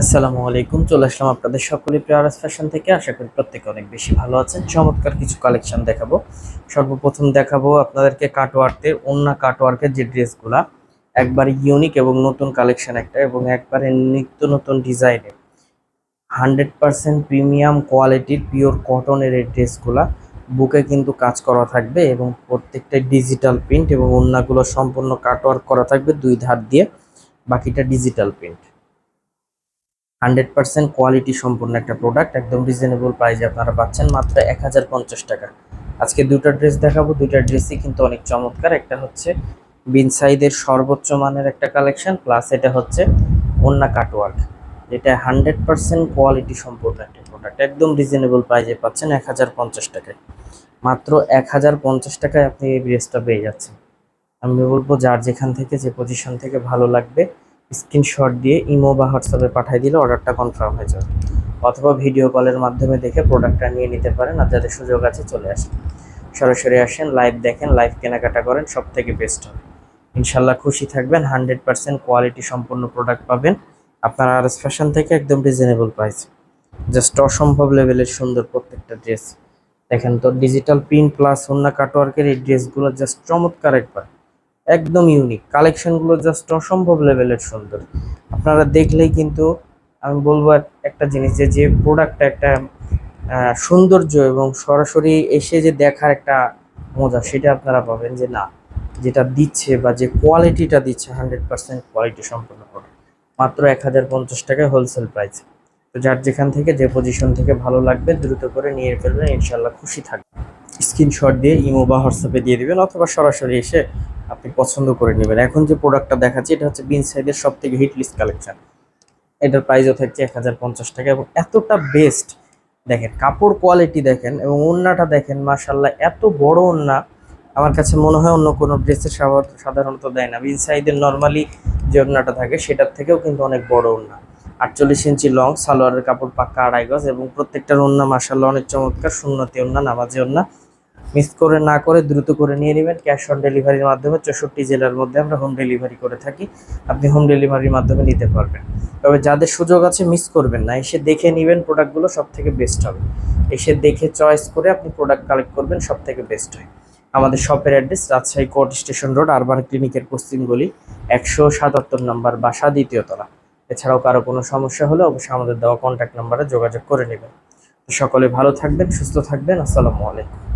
আসসালামু আলাইকুম, চলে আসলাম আপনাদের সকলে প্রিয়ারাস ফ্যাশন থেকে। আশা করি প্রত্যেকে অনেক বেশি ভালো আছেন। চমৎকার কিছু কালেকশন দেখাবো। সর্বপ্রথম দেখাবো আপনাদেরকে কাটওয়ার্কের অন্য কাটওয়ার্কের যে ড্রেসগুলা, একবার ইউনিক এবং নতুন কালেকশন একটা এবং একবারে নিত্য নতুন ডিজাইনের। হান্ড্রেড পার্সেন্ট প্রিমিয়াম কোয়ালিটির পিওর কটনের এই ড্রেসগুলা বুকে কিন্তু কাজ করা থাকবে এবং প্রত্যেকটা ডিজিটাল প্রিন্ট এবং অন্যগুলো সম্পূর্ণ কাটওয়ার্ক করা থাকবে দুই ধার দিয়ে, বাকিটা digital print. Hundred percent quality সম্পূর্ণ একটা প্রোডাক্ট একদম রিজনেবল প্রাইসে আপনারা পাচ্ছেন মাত্র এক হাজার পঞ্চাশ টাকা। আজকে দুটো ড্রেস দেখাবো দুইটা ড্রেসই কিন্তু অনেক চমৎকার। একটা হচ্ছে বিনসাইদের সর্বোচ্চ মানের একটা কালেকশন প্লাস এটা হচ্ছে অন্য কাটওয়ার্ক এটা হান্ড্রেড পার্সেন্ট কোয়ালিটি সম্পূর্ণ একটা প্রোডাক্ট একদম রিজনেবল প্রাইসে পাচ্ছেন এক হাজার পঞ্চাশ টাকায়। মাত্র এক হাজার পঞ্চাশ টাকায় আপনি এই ড্রেসটা পেয়ে যাচ্ছেন। আমি বলব যার যেখান থেকে, যে পজিশন থেকে ভালো লাগবে স্ক্রিনশট দিয়ে ইমো বা হোয়াটসঅ্যাপে পাঠিয়ে দিলে অর্ডারটা কনফার্ম হয়ে যাবে। অথবা ভিডিও কলের মাধ্যমে দেখে প্রোডাক্টটা নিয়ে নিতে পারেন আর যাদের সুযোগ আছে চলে আসেন। সরাসরি আসেন, লাইভ দেখেন, লাইভ কেনাকাটা করেন সব থেকে বেস্ট হবে। ইনশাল্লাহ খুশি থাকবেন, হান্ড্রেড পার্সেন্ট কোয়ালিটি সম্পন্ন প্রোডাক্ট পাবেন। আপনার আর এস ফ্যাশন থেকে একদম রিজনেবল প্রাইস জাস্ট অসম্ভব লেভেলের সুন্দর প্রত্যেকটা ড্রেস দেখেন তো ডিজিটাল প্রিন্ট প্লাস অন্য কাটওয়ার্কের এই ড্রেসগুলো জাস্ট চমৎকার একবার। একদম ইউনিক কালেকশনগুলো জাস্ট অসম্ভব লেভেলের সুন্দর। আপনারা দেখলেই কিন্তু আমি বলব একটা জিনিস যে যে প্রোডাক্টটা একটা সৌন্দর্য এবং সরাসরি এসে যে দেখার একটা মজা, সেটা আপনারা পাবেন যে না, যেটা দিচ্ছে বা যে কোয়ালিটিটা দিচ্ছে হান্ড্রেড পার্সেন্ট কোয়ালিটি সম্পূর্ণ প্রোডাক্ট মাত্র এক হাজার পঞ্চাশ টাকায় হোলসেল প্রাইস তো যার যেখান থেকে, যে পজিশন থেকে ভালো লাগবে, দ্রুত করে নিয়ে ফেলবেন ইনশাল্লাহ খুশি থাকবে স্ক্রিনশট দিয়ে, ইমো বা হোয়াটসঅ্যাপে দিয়ে দিবেন, অথবা সরাসরি এসে আপনি পছন্দ করে নেবেন। এখন যে প্রোডাক্টটা দেখাচ্ছি, এটা হচ্ছে বিন সাইডের সব থেকে হিট লিস্ট কালেকশন এটার প্রাইসও থাকছে এক হাজার পঞ্চাশ টাকা এবং এতটা বেস্ট দেখেন, কাপড় কোয়ালিটি দেখেন এবং ওড়নাটা দেখেন মাশাল্লাহ এত বড় ওড়না আমার কাছে মনে হয় অন্য কোনো ড্রেসের সাধারণত দেয় না। বিন সাইডের নর্মালি যে ওড়নাটা থাকে, সেটার থেকেও কিন্তু অনেক বড় ওড়না আটচল্লিশ ইঞ্চি লং সালোয়ারের কাপড় পাক্কা আড়াই গজ এবং প্রত্যেকটার ওড়না মাশাল্লাহ অনেক চমৎকার, সুন্নতি ওড়না নামাজি ওড়না মিস করে না করে দ্রুত করে নিয়ে নেবেন। ক্যাশ অন ডেলিভারির মাধ্যমে চৌষট্টি জেলার মধ্যে আমরা হোম ডেলিভারি করে থাকি। আপনি হোম ডেলিভারির মাধ্যমে নিতে পারবেন। তবে যাদের সুযোগ আছে মিস করবেন না। এসে দেখে নেবেন প্রোডাক্টগুলো সব থেকে বেস্ট হবে। এসে দেখে চয়েস করে আপনি প্রোডাক্ট কালেক্ট করবেন সব থেকে বেস্ট হয়। আমাদের শপের address Rajshahi court station road urban ক্লিনিকের পশ্চিম গলি, একশো সাতাত্তর নম্বর বাসা, দ্বিতীয় তলা। এছাড়াও কারও কোনো সমস্যা হলে অবশ্যই আমাদের দেওয়া কন্ট্যাক্ট নাম্বারে যোগাযোগ করে নেবেন। সকলে ভালো থাকবেন, সুস্থ থাকবেন। আসসালামু আলাইকুম।